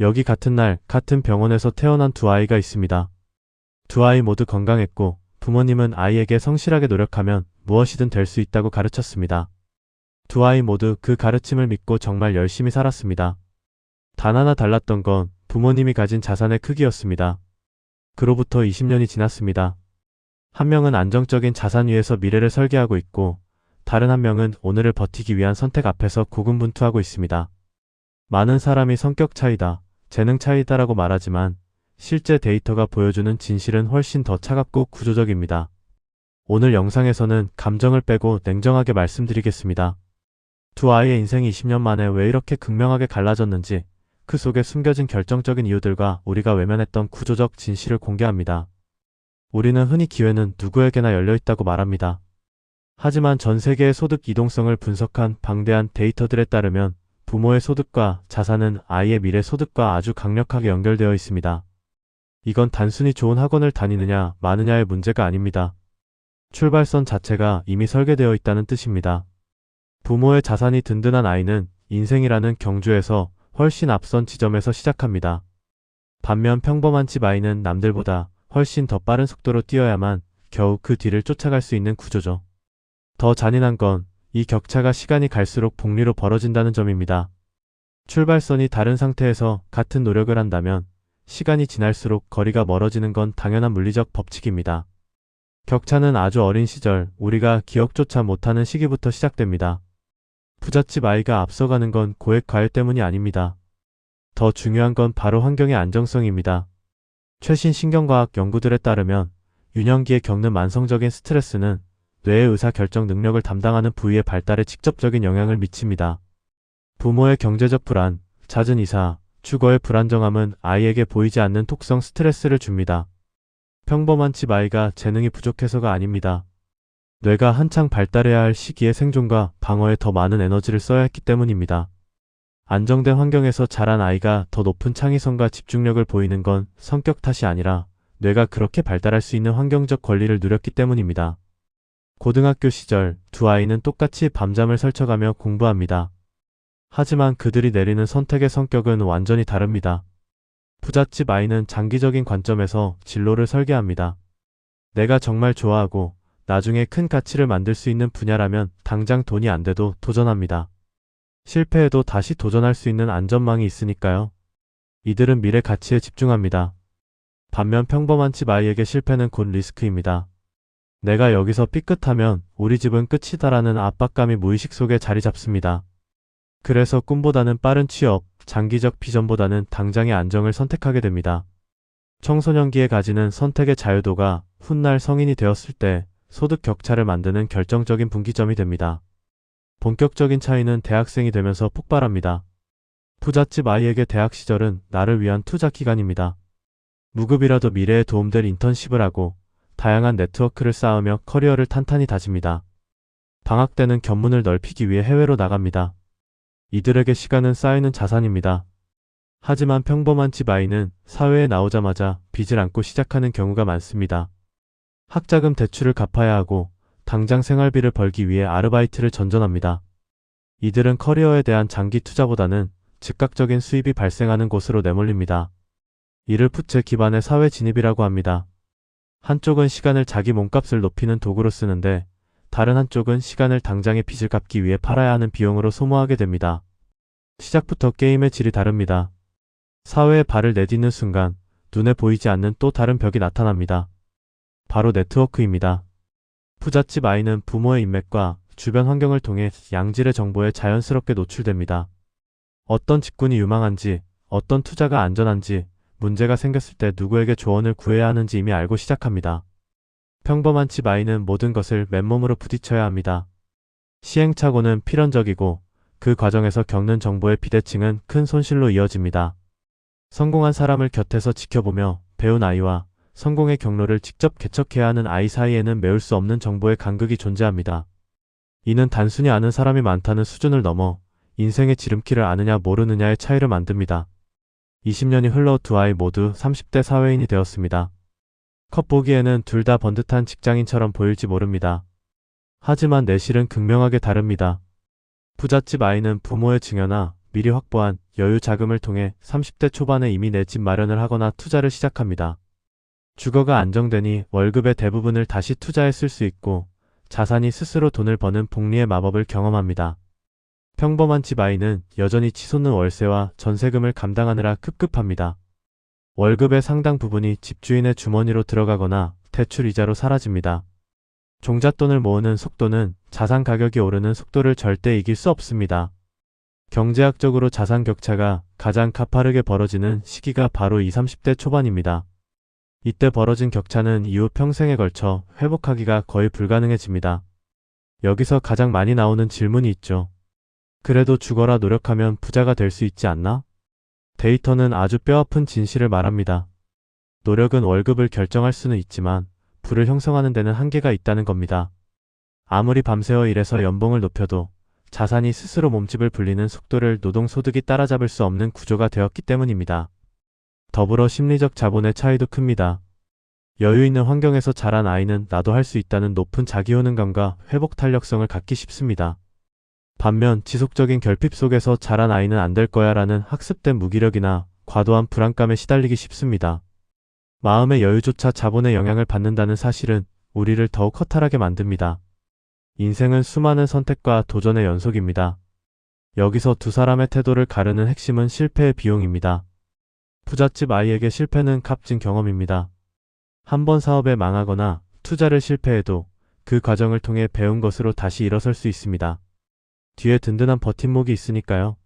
여기 같은 날 같은 병원에서 태어난 두 아이가 있습니다. 두 아이 모두 건강했고 부모님은 아이에게 성실하게 노력하면 무엇이든 될 수 있다고 가르쳤습니다. 두 아이 모두 그 가르침을 믿고 정말 열심히 살았습니다. 단 하나 달랐던 건 부모님이 가진 자산의 크기였습니다. 그로부터 20년이 지났습니다. 한 명은 안정적인 자산 위에서 미래를 설계하고 있고 다른 한 명은 오늘을 버티기 위한 선택 앞에서 고군분투하고 있습니다. 많은 사람이 성격 차이다, 재능 차이다라고 말하지만 실제 데이터가 보여주는 진실은 훨씬 더 차갑고 구조적입니다. 오늘 영상에서는 감정을 빼고 냉정하게 말씀드리겠습니다. 두 아이의 인생이 20년 만에 왜 이렇게 극명하게 갈라졌는지 그 속에 숨겨진 결정적인 이유들과 우리가 외면했던 구조적 진실을 공개합니다. 우리는 흔히 기회는 누구에게나 열려 있다고 말합니다. 하지만 전 세계의 소득 이동성을 분석한 방대한 데이터들에 따르면 부모의 소득과 자산은 아이의 미래 소득과 아주 강력하게 연결되어 있습니다. 이건 단순히 좋은 학원을 다니느냐 마느냐의 문제가 아닙니다. 출발선 자체가 이미 설계되어 있다는 뜻입니다. 부모의 자산이 든든한 아이는 인생이라는 경주에서 훨씬 앞선 지점에서 시작합니다. 반면 평범한 집 아이는 남들보다 훨씬 더 빠른 속도로 뛰어야만 겨우 그 뒤를 쫓아갈 수 있는 구조죠. 더 잔인한 건 이 격차가 시간이 갈수록 복리로 벌어진다는 점입니다. 출발선이 다른 상태에서 같은 노력을 한다면 시간이 지날수록 거리가 멀어지는 건 당연한 물리적 법칙입니다. 격차는 아주 어린 시절 우리가 기억조차 못하는 시기부터 시작됩니다. 부잣집 아이가 앞서가는 건 고액 과외 때문이 아닙니다. 더 중요한 건 바로 환경의 안정성입니다. 최신 신경과학 연구들에 따르면 유년기에 겪는 만성적인 스트레스는 뇌의 의사 결정 능력을 담당하는 부위의 발달에 직접적인 영향을 미칩니다. 부모의 경제적 불안, 잦은 이사, 주거의 불안정함은 아이에게 보이지 않는 톡성 스트레스를 줍니다. 평범한 집 아이가 재능이 부족해서가 아닙니다. 뇌가 한창 발달해야 할 시기에 생존과 방어에 더 많은 에너지를 써야 했기 때문입니다. 안정된 환경에서 자란 아이가 더 높은 창의성과 집중력을 보이는 건 성격 탓이 아니라 뇌가 그렇게 발달할 수 있는 환경적 권리를 누렸기 때문입니다. 고등학교 시절 두 아이는 똑같이 밤잠을 설쳐가며 공부합니다. 하지만 그들이 내리는 선택의 성격은 완전히 다릅니다. 부잣집 아이는 장기적인 관점에서 진로를 설계합니다. 내가 정말 좋아하고 나중에 큰 가치를 만들 수 있는 분야라면 당장 돈이 안 돼도 도전합니다. 실패해도 다시 도전할 수 있는 안전망이 있으니까요. 이들은 미래 가치에 집중합니다. 반면 평범한 집 아이에게 실패는 곧 리스크입니다. 내가 여기서 삐끗하면 우리 집은 끝이다라는 압박감이 무의식 속에 자리 잡습니다. 그래서 꿈보다는 빠른 취업, 장기적 비전보다는 당장의 안정을 선택하게 됩니다. 청소년기에 가지는 선택의 자유도가 훗날 성인이 되었을 때 소득 격차를 만드는 결정적인 분기점이 됩니다. 본격적인 차이는 대학생이 되면서 폭발합니다. 부잣집 아이에게 대학 시절은 나를 위한 투자 기간입니다. 무급이라도 미래에 도움될 인턴십을 하고 다양한 네트워크를 쌓으며 커리어를 탄탄히 다집니다. 방학 때는 견문을 넓히기 위해 해외로 나갑니다. 이들에게 시간은 쌓이는 자산입니다. 하지만 평범한 집 아이는 사회에 나오자마자 빚을 안고 시작하는 경우가 많습니다. 학자금 대출을 갚아야 하고 당장 생활비를 벌기 위해 아르바이트를 전전합니다. 이들은 커리어에 대한 장기 투자보다는 즉각적인 수입이 발생하는 곳으로 내몰립니다. 이를 부채 기반의 사회 진입이라고 합니다. 한쪽은 시간을 자기 몸값을 높이는 도구로 쓰는데 다른 한쪽은 시간을 당장의 빚을 갚기 위해 팔아야 하는 비용으로 소모하게 됩니다. 시작부터 게임의 질이 다릅니다. 사회에 발을 내딛는 순간 눈에 보이지 않는 또 다른 벽이 나타납니다. 바로 네트워크입니다. 부잣집 아이는 부모의 인맥과 주변 환경을 통해 양질의 정보에 자연스럽게 노출됩니다. 어떤 직군이 유망한지, 어떤 투자가 안전한지, 문제가 생겼을 때 누구에게 조언을 구해야 하는지 이미 알고 시작합니다. 평범한 집 아이는 모든 것을 맨몸으로 부딪혀야 합니다. 시행착오는 필연적이고 그 과정에서 겪는 정보의 비대칭은 큰 손실로 이어집니다. 성공한 사람을 곁에서 지켜보며 배운 아이와 성공의 경로를 직접 개척해야 하는 아이 사이에는 메울 수 없는 정보의 간극이 존재합니다. 이는 단순히 아는 사람이 많다는 수준을 넘어 인생의 지름길을 아느냐 모르느냐의 차이를 만듭니다. 20년이 흘러 두 아이 모두 30대 사회인이 되었습니다. 겉보기에는 둘 다 번듯한 직장인처럼 보일지 모릅니다. 하지만 내실은 극명하게 다릅니다. 부잣집 아이는 부모의 증여나 미리 확보한 여유 자금을 통해 30대 초반에 이미 내 집 마련을 하거나 투자를 시작합니다. 주거가 안정되니 월급의 대부분을 다시 투자에 쓸 수 있고 자산이 스스로 돈을 버는 복리의 마법을 경험합니다. 평범한 집 아이는 여전히 치솟는 월세와 전세금을 감당하느라 급급합니다. 월급의 상당 부분이 집주인의 주머니로 들어가거나 대출 이자로 사라집니다. 종잣돈을 모으는 속도는 자산 가격이 오르는 속도를 절대 이길 수 없습니다. 경제학적으로 자산 격차가 가장 가파르게 벌어지는 시기가 바로 20, 30대 초반입니다. 이때 벌어진 격차는 이후 평생에 걸쳐 회복하기가 거의 불가능해집니다. 여기서 가장 많이 나오는 질문이 있죠. 그래도 죽어라 노력하면 부자가 될 수 있지 않나? 데이터는 아주 뼈아픈 진실을 말합니다. 노력은 월급을 결정할 수는 있지만 부를 형성하는 데는 한계가 있다는 겁니다. 아무리 밤새워 일해서 연봉을 높여도 자산이 스스로 몸집을 불리는 속도를 노동소득이 따라잡을 수 없는 구조가 되었기 때문입니다. 더불어 심리적 자본의 차이도 큽니다. 여유 있는 환경에서 자란 아이는 나도 할 수 있다는 높은 자기효능감과 회복 탄력성을 갖기 쉽습니다. 반면 지속적인 결핍 속에서 자란 아이는 안 될 거야 라는 학습된 무기력이나 과도한 불안감에 시달리기 쉽습니다. 마음의 여유조차 자본의 영향을 받는다는 사실은 우리를 더욱 허탈하게 만듭니다. 인생은 수많은 선택과 도전의 연속입니다. 여기서 두 사람의 태도를 가르는 핵심은 실패의 비용입니다. 부잣집 아이에게 실패는 값진 경험입니다. 한 번 사업에 망하거나 투자를 실패해도 그 과정을 통해 배운 것으로 다시 일어설 수 있습니다. 뒤에 든든한 버팀목이 있으니까요.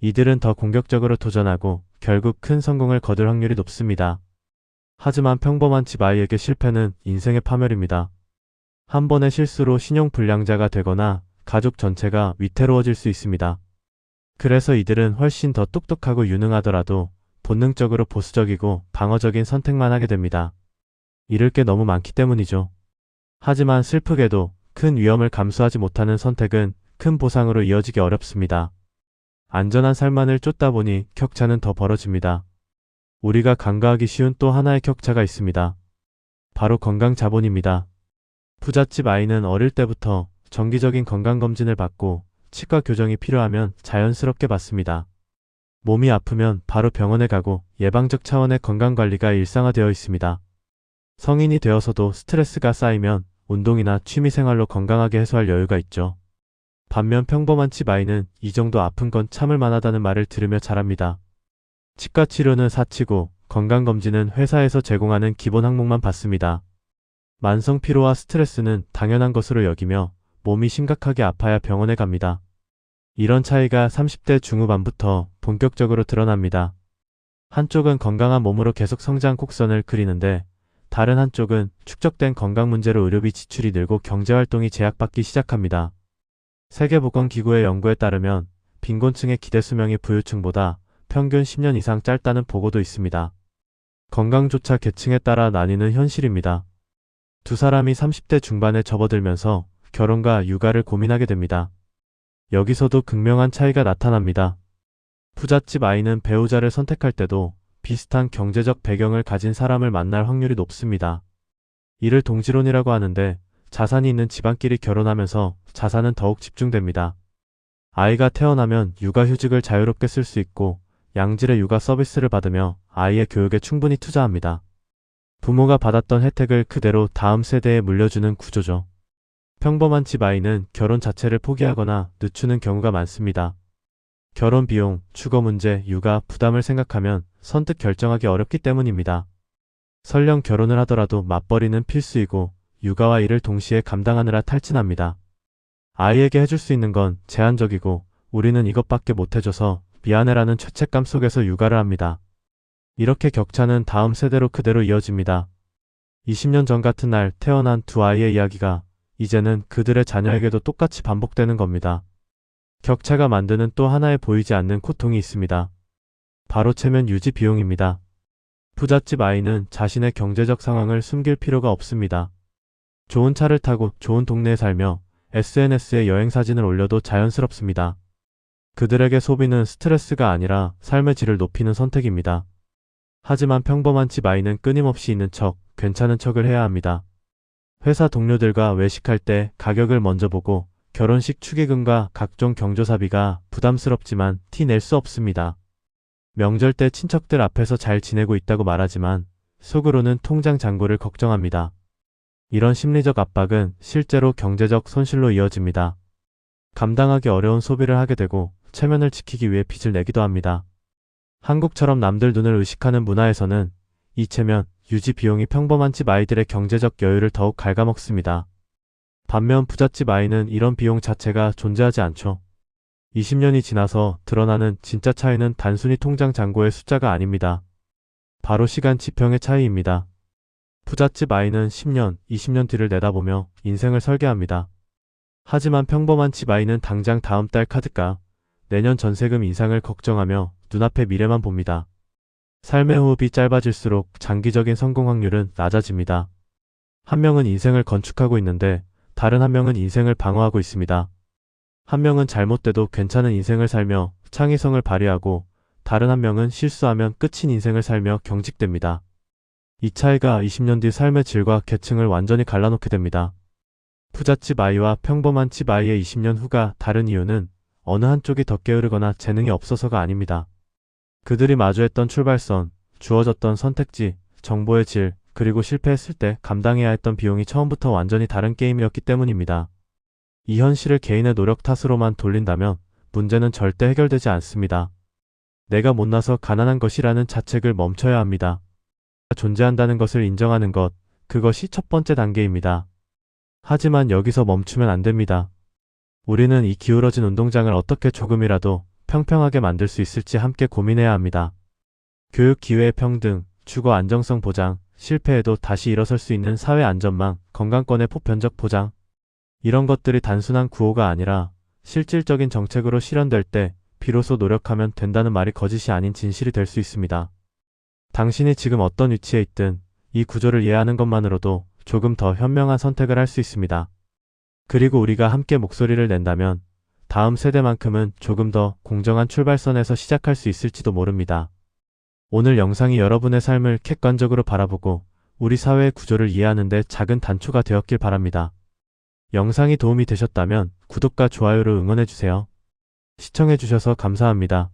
이들은 더 공격적으로 도전하고 결국 큰 성공을 거둘 확률이 높습니다. 하지만 평범한 집 아이에게 실패는 인생의 파멸입니다. 한 번의 실수로 신용불량자가 되거나 가족 전체가 위태로워질 수 있습니다. 그래서 이들은 훨씬 더 똑똑하고 유능하더라도 본능적으로 보수적이고 방어적인 선택만 하게 됩니다. 잃을 게 너무 많기 때문이죠. 하지만 슬프게도 큰 위험을 감수하지 못하는 선택은 큰 보상으로 이어지기 어렵습니다. 안전한 삶만을 쫓다 보니 격차는 더 벌어집니다. 우리가 간과하기 쉬운 또 하나의 격차가 있습니다. 바로 건강 자본입니다. 부잣집 아이는 어릴 때부터 정기적인 건강검진을 받고 치과 교정이 필요하면 자연스럽게 받습니다. 몸이 아프면 바로 병원에 가고 예방적 차원의 건강관리가 일상화되어 있습니다. 성인이 되어서도 스트레스가 쌓이면 운동이나 취미생활로 건강하게 해소할 여유가 있죠. 반면 평범한 집 아이는 이 정도 아픈 건 참을 만하다는 말을 들으며 자랍니다. 치과 치료는 사치고 건강검진은 회사에서 제공하는 기본 항목만 받습니다. 만성 피로와 스트레스는 당연한 것으로 여기며 몸이 심각하게 아파야 병원에 갑니다. 이런 차이가 30대 중후반부터 본격적으로 드러납니다. 한쪽은 건강한 몸으로 계속 성장 곡선을 그리는데 다른 한쪽은 축적된 건강 문제로 의료비 지출이 늘고 경제활동이 제약받기 시작합니다. 세계보건기구의 연구에 따르면 빈곤층의 기대 수명이 부유층보다 평균 10년 이상 짧다는 보고도 있습니다. 건강조차 계층에 따라 나뉘는 현실입니다. 두 사람이 30대 중반에 접어들면서 결혼과 육아를 고민하게 됩니다. 여기서도 극명한 차이가 나타납니다. 부잣집 아이는 배우자를 선택할 때도 비슷한 경제적 배경을 가진 사람을 만날 확률이 높습니다. 이를 동지론이라고 하는데 자산이 있는 집안끼리 결혼하면서 자산은 더욱 집중됩니다. 아이가 태어나면 육아휴직을 자유롭게 쓸 수 있고 양질의 육아 서비스를 받으며 아이의 교육에 충분히 투자합니다. 부모가 받았던 혜택을 그대로 다음 세대에 물려주는 구조죠. 평범한 집 아이는 결혼 자체를 포기하거나 늦추는 경우가 많습니다. 결혼 비용, 주거 문제, 육아, 부담을 생각하면 선뜻 결정하기 어렵기 때문입니다. 설령 결혼을 하더라도 맞벌이는 필수이고 육아와 일을 동시에 감당하느라 탈진합니다. 아이에게 해줄 수 있는 건 제한적이고 우리는 이것밖에 못해줘서 미안해라는 죄책감 속에서 육아를 합니다. 이렇게 격차는 다음 세대로 그대로 이어집니다. 20년 전 같은 날 태어난 두 아이의 이야기가 이제는 그들의 자녀에게도 똑같이 반복되는 겁니다. 격차가 만드는 또 하나의 보이지 않는 고통이 있습니다. 바로 체면 유지 비용입니다. 부잣집 아이는 자신의 경제적 상황을 숨길 필요가 없습니다. 좋은 차를 타고 좋은 동네에 살며 SNS에 여행 사진을 올려도 자연스럽습니다. 그들에게 소비는 스트레스가 아니라 삶의 질을 높이는 선택입니다. 하지만 평범한 집 아이는 끊임없이 있는 척, 괜찮은 척을 해야 합니다. 회사 동료들과 외식할 때 가격을 먼저 보고 결혼식 축의금과 각종 경조사비가 부담스럽지만 티 낼 수 없습니다. 명절 때 친척들 앞에서 잘 지내고 있다고 말하지만 속으로는 통장 잔고를 걱정합니다. 이런 심리적 압박은 실제로 경제적 손실로 이어집니다. 감당하기 어려운 소비를 하게 되고 체면을 지키기 위해 빚을 내기도 합니다. 한국처럼 남들 눈을 의식하는 문화에서는 이 체면, 유지 비용이 평범한 집 아이들의 경제적 여유를 더욱 갉아먹습니다. 반면 부잣집 아이는 이런 비용 자체가 존재하지 않죠. 20년이 지나서 드러나는 진짜 차이는 단순히 통장 잔고의 숫자가 아닙니다. 바로 시간 지평의 차이입니다. 부잣집 아이는 10년, 20년 뒤를 내다보며 인생을 설계합니다. 하지만 평범한 집 아이는 당장 다음 달 카드값, 내년 전세금 인상을 걱정하며 눈앞의 미래만 봅니다. 삶의 호흡이 짧아질수록 장기적인 성공 확률은 낮아집니다. 한 명은 인생을 건축하고 있는데 다른 한 명은 인생을 방어하고 있습니다. 한 명은 잘못돼도 괜찮은 인생을 살며 창의성을 발휘하고 다른 한 명은 실수하면 끝인 인생을 살며 경직됩니다. 이 차이가 20년 뒤 삶의 질과 계층을 완전히 갈라놓게 됩니다. 부잣집 아이와 평범한 집 아이의 20년 후가 다른 이유는 어느 한쪽이 더 게으르거나 재능이 없어서가 아닙니다. 그들이 마주했던 출발선, 주어졌던 선택지, 정보의 질, 그리고 실패했을 때 감당해야 했던 비용이 처음부터 완전히 다른 게임이었기 때문입니다. 이 현실을 개인의 노력 탓으로만 돌린다면 문제는 절대 해결되지 않습니다. 내가 못나서 가난한 것이라는 자책을 멈춰야 합니다. 존재한다는 것을 인정하는 것, 그것이 첫 번째 단계입니다. 하지만 여기서 멈추면 안 됩니다. 우리는 이 기울어진 운동장을 어떻게 조금이라도 평평하게 만들 수 있을지 함께 고민해야 합니다. 교육 기회의 평등, 주거 안정성 보장, 실패해도 다시 일어설 수 있는 사회 안전망, 건강권의 보편적 보장. 이런 것들이 단순한 구호가 아니라 실질적인 정책으로 실현될 때 비로소 노력하면 된다는 말이 거짓이 아닌 진실이 될 수 있습니다. 당신이 지금 어떤 위치에 있든 이 구조를 이해하는 것만으로도 조금 더 현명한 선택을 할 수 있습니다. 그리고 우리가 함께 목소리를 낸다면 다음 세대만큼은 조금 더 공정한 출발선에서 시작할 수 있을지도 모릅니다. 오늘 영상이 여러분의 삶을 객관적으로 바라보고 우리 사회의 구조를 이해하는 데 작은 단초가 되었길 바랍니다. 영상이 도움이 되셨다면 구독과 좋아요를 응원해주세요. 시청해주셔서 감사합니다.